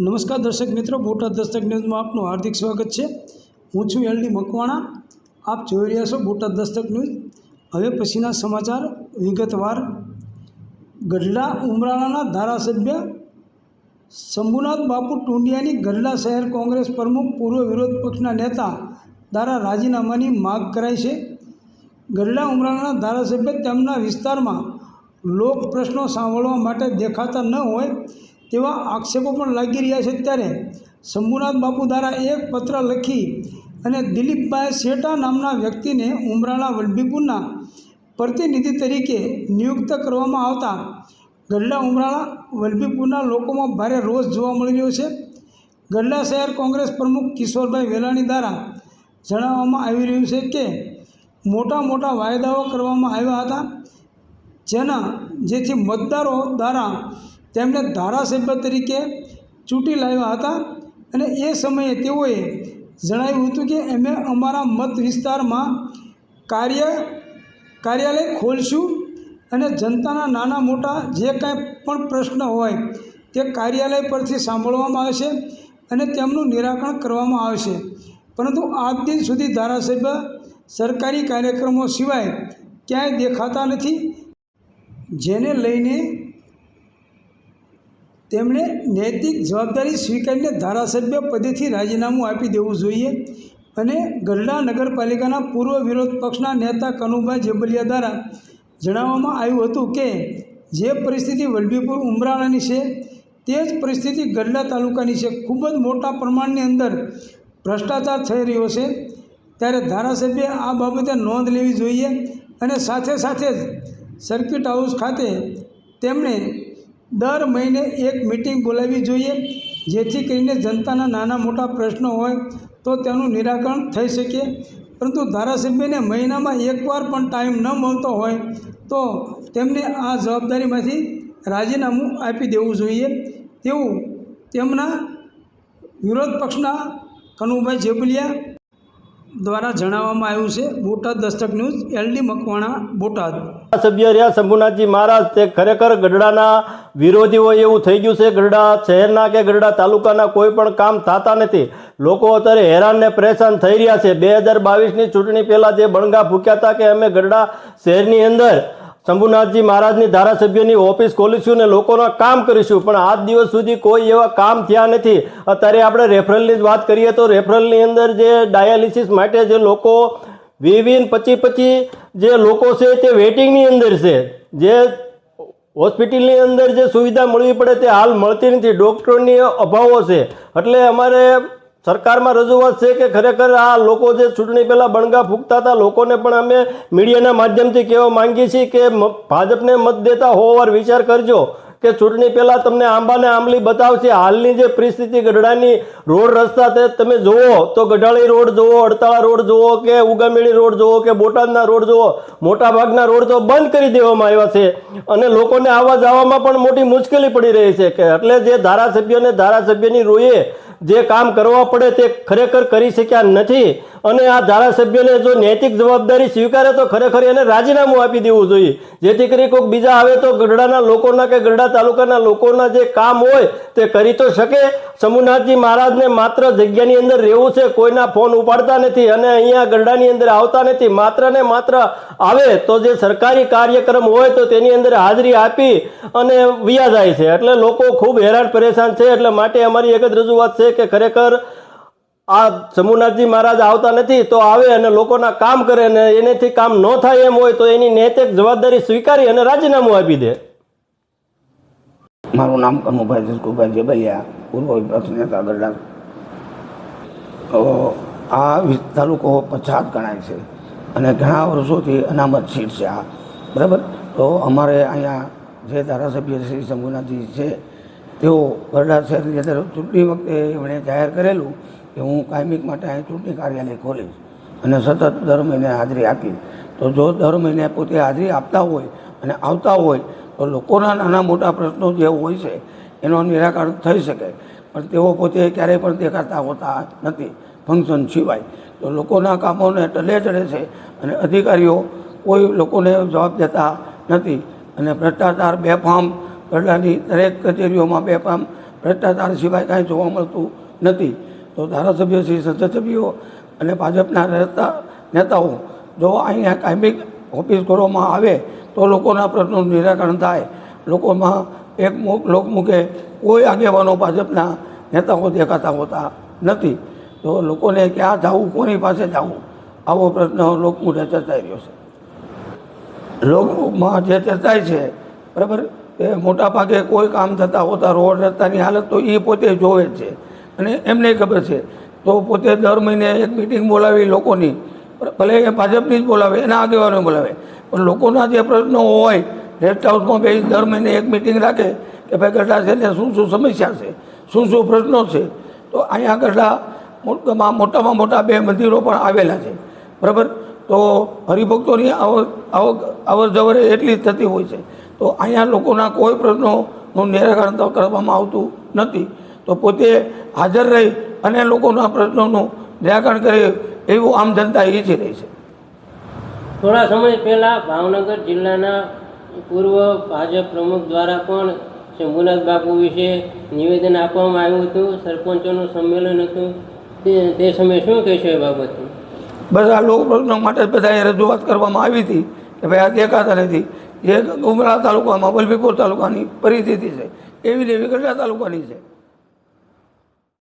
નમસ્કાર દર્શક મિત્રો, બોટાદ દસ્તક ન્યૂઝમાં આપનું હાર્દિક સ્વાગત છે. હું છું એલડી મકવાણા. આપ જોઈ રહ્યા છો બોટાદ દસ્તક ન્યૂઝ. હવે પછીના સમાચાર વિગતવાર. ગઢડા ઉમરાળાના ધારાસભ્ય શંભુનાથ બાપુ ટુંડિયાની ગઢડા શહેર કોંગ્રેસ પ્રમુખ પૂર્વ વિરોધ પક્ષના નેતા દ્વારા રાજીનામાની માગ કરાઈ છે. ગઢડા ઉમરાળાના ધારાસભ્ય તેમના વિસ્તારમાં લોક પ્રશ્નો સાંભળવા માટે દેખાતા ન હોય તેવા આક્ષેપો પણ લાગી રહ્યા છે ત્યારે શંભુનાથ બાપુ દ્વારા એક પત્ર લખી અને દિલીપભાઈ શેઠા નામના વ્યક્તિને ઉમરાળા વલભીપુરના પ્રતિનિધિ તરીકે નિયુક્ત કરવામાં આવતા ગઢડા ઉમરાળા વલભીપુરના લોકોમાં ભારે રોષ જોવા મળી રહ્યો છે. ગઢડા શહેર કોંગ્રેસ પ્રમુખ કિશોરભાઈ વેલાણી દ્વારા જણાવવામાં આવી રહ્યું છે કે મોટા મોટા વાયદાઓ કરવામાં આવ્યા હતા, જેના જેથી મતદારો દ્વારા તેમને ધારાસભ્ય તરીકે ચૂંટી લાવ્યા હતા અને એ સમયે તેઓએ જણાવ્યું હતું કે અમે અમારા મત વિસ્તારમાં કાર્ય, કાર્યાલય ખોલશું અને જનતાના નાના મોટા જે કાંઈ પણ પ્રશ્ન હોય તે કાર્યાલય પરથી સાંભળવામાં આવશે અને તેમનું નિરાકરણ કરવામાં આવશે. પરંતુ આજ દિન સુધી ધારાસભ્ય સરકારી કાર્યક્રમો સિવાય ક્યાંય દેખાતા નથી. જેને લઈને તેમણે નૈતિક જવાબદારી સ્વીકારીને ધારાસભ્ય પદેથી રાજીનામું આપી દેવું જોઈએ અને ગઢડા નગરપાલિકાના પૂર્વ વિરોધ પક્ષના નેતા કનુભાઈ જેબલિયા દ્વારા જણાવવામાં આવ્યું હતું કે જે પરિસ્થિતિ વલભીપુર ઉમરાળાની છે, તે જ પરિસ્થિતિ ગઢડા તાલુકાની છે. ખૂબ જ મોટા પ્રમાણની અંદર ભ્રષ્ટાચાર થઈ રહ્યો છે. ત્યારે ધારાસભ્ય આ બાબતે નોંધ લેવી જોઈએ અને સાથે સાથે જ સર્કિટ હાઉસ ખાતે તેમણે દર મહિને એક મિટિંગ બોલાવવી જોઈએ, જેથી કરીને જનતાના નાના મોટા પ્રશ્નો હોય તો તેનું નિરાકરણ થઈ શકે. પરંતુ ધારાસભ્યને મહિનામાં એકવાર પણ ટાઈમ ન મળતો હોય તો તેમને આ જવાબદારીમાંથી રાજીનામું આપી દેવું જોઈએ. તેવું તેમના વિરોધ પક્ષના કનુભાઈ જેબલિયા દ્વારા જણાવવામાં આવ્યું છે, બોટાદ દસ્તક ન્યૂઝ, એલડી મકવાણા, બોટાદ. સભ્ય રહ્યા શંભુનાથજી મહારાજ, તે ખરેખર ગઢડાના વિરોધીઓ એવું થઈ ગયું છે, ગઢડા શહેરના કે ગઢડા તાલુકાના કોઈ પણ કામ થતા નથી. લોકો અત્યારે હેરાન ને પરેશાન થઈ રહ્યા છે. બે હજાર બાવીસની ચૂંટણી પહેલાં જે બણગા ફૂક્યા હતા કે અમે ગઢડા શહેરની અંદર શંભુનાથજી મહારાજની ધારાસભ્યની ઓફિસ ખોલીશું ને લોકોના કામ કરીશું, પણ આજ દિવસ સુધી કોઈ એવા કામ થયા નથી. અત્યારે આપણે રેફરલની જ વાત કરીએ તો રેફરલની અંદર જે ડાયાલિસિસ માટે જે લોકો વી વીન પચી પચી જે લોકો છે તે વેટિંગની અંદર છે. જે હોસ્પિટલની અંદર જે સુવિધા મળવી પડે તે હાલ મળતી નથી. ડૉક્ટરની અભાવો છે. એટલે અમારે સરકારમાં રજૂઆત છે કે ખરેખર આ લોકો જે ચૂંટણી પહેલાં બણગા ફૂંકતા હતા, લોકોને પણ અમે મીડિયાના માધ્યમથી કહેવા માંગીએ છીએ કે ભાજપને મત દેતા હોવાર વિચાર કરજો કે ચૂંટણી પહેલાં તમને આંબાને આંબલી બતાવશે. હાલની જે પરિસ્થિતિ, ગઢડાની રોડ રસ્તા તે તમે જુઓ તો ગઢાળી રોડ જુઓ, અડતાળા રોડ જુઓ કે ઉગામેળી રોડ જુઓ કે બોટાદના રોડ જુઓ, મોટાભાગના રોડ તો બંધ કરી દેવામાં આવ્યા છે. અને લોકોને આવવા જવામાં પણ મોટી મુશ્કેલી પડી રહી છે કે એટલે જે ધારાસભ્યોને ધારાસભ્યની રોએ જે કામ કરવા પડે તે ખરેખર કરી શક્યા નથી. અને આ ધારાસભ્યને જો નૈતિક જવાબદારી સ્વીકારે તો ખરેખર એને રાજીનામું આપી દેવું જોઈએ. જેથી કરી કોઈક બીજા આવે તો ગઢડાના લોકોના કે ગઢડા તાલુકાના લોકોના જે કામ હોય તે કરી તો શકે. સમુનાથજી મહારાજને માત્ર જગ્યાની અંદર રહેવું છે, કોઈના ફોન ઉપાડતા નથી અને અહીંયા ગઢડાની અંદર આવતા નથી. માત્ર ને માત્ર આવે તો જે સરકારી કાર્યક્રમ હોય તો તેની અંદર હાજરી આપી અને વ્યા જાય છે. એટલે લોકો ખૂબ હેરાન પરેશાન છે. એટલે માટે અમારી એક જ રજૂઆત છે કે ખરેખર આ સમુનાથજી મહારાજ આવતા નથી તો આવે અને લોકોના કામ કરે અને એનેથી કામ ન થાય એમ હોય તો એની નૈતિક જવાબદારી સ્વીકારી અને રાજીનામું આપી દે. મારું નામ કનુભાઈ જસકુભાઈ જેબલિયા, પૂર્વ વિપક્ષ નેતા ગરડા આ તાલુકો પછાત ગણાય છે અને ઘણા વર્ષોથી અનામત સીટ છે આ. બરાબર? તો અમારે અહીંયા જે ધારાસભ્ય શ્રી શંભુનાથજી છે તેઓ વરડા શહેરની અંદર ચૂંટણી વખતે એમણે જાહેર કરેલું કે હું કાયમિક માટે અહીં ચૂંટણી કાર્યાલય ખોલીશ અને સતત દર મહિને હાજરી આપી તો જો દર મહિને પોતે હાજરી આપતા હોય અને આવતા હોય, તો લોકોના નાના મોટા પ્રશ્નો જે હોય છે, એનો નિરાકરણ થઈ શકે. પણ તેઓ પોતે ક્યારેય પણ દેખાતા હોતા નથી ફંક્શન સિવાય. તો લોકોના કામોને ટલે ચડે છે અને અધિકારીઓ કોઈ લોકોને જવાબ દેતા નથી અને ભ્રષ્ટાચાર બેફામ ગરડાની દરેક કચેરીઓમાં બેફામ ભ્રષ્ટાચાર સિવાય કાંઈ જોવા મળતું નથી. તો ધારાસભ્ય શ્રી સંસદ અને ભાજપના રહેતા નેતાઓ, જો અહીંયા કાયમી ઓફિસ કરવામાં આવે તો લોકોના પ્રશ્નોનું નિરાકરણ થાય. લોકોમાં એક મુખ લોકમુખે કોઈ આગેવાનો ભાજપના નેતાઓ દેખાતા હોતા નથી. તો લોકોને ક્યાં જવું, કોની પાસે જવું? આવો પ્રશ્ન લોકમુખે ચર્ચાઈ રહ્યો છે. લોકમાં જે ચર્ચાય છે, બરાબર? એ મોટા ભાગે કોઈ કામ થતાં હોતા, રોડ રસ્તાની હાલત તો એ પોતે જોવે જ છે. અને એમને ખબર છે. તો પોતે દર મહિને એક મિટિંગ બોલાવી લોકોની. ભલે એ ભાજપની જ બોલાવે, એના આગેવાનો બોલાવે. પણ લોકોના જે પ્રશ્નો હોય રેસ્ટ હાઉસમાં બે દર મહિને એક મિટિંગ રાખે કે ભાઈ ગઢડા છે ને શું શું સમસ્યા છે, શું શું પ્રશ્નો છે. તો અહીંયા ગઢડા મોટામાં મોટા બે મંદિરો પણ આવેલા છે. બરાબર? તો હરિભક્તોની આવક અવર જવર એટલી જ થતી હોય છે. તો અહીંયા લોકોના કોઈ પ્રશ્નોનું નિરાકરણ તો કરવામાં આવતું નથી. તો પોતે હાજર રહી અને લોકોના પ્રશ્નોનું નિરાકરણ કરે એવું આમ જનતા ઈચ્છી રહી છે. થોડા સમય પહેલાં ભાવનગર જિલ્લાના પૂર્વ ભાજપ પ્રમુખ દ્વારા પણ શંભુનાથ બાપુ વિશે નિવેદન આપવામાં આવ્યું હતું સરપંચોનું સંમેલન હતું તે તે સમયે શું કહેશો એ બાબતે? બસ આ લોક પ્રશ્નો માટે બધાએ રજૂઆત કરવામાં આવી હતી કે ભાઈ આ દેખાતા નથી. જે ઉમરા તાલુકામાં વલભીપુર તાલુકાની પરિસ્થિતિ છે. એવી દેવી ગઢડા તાલુકાની છે.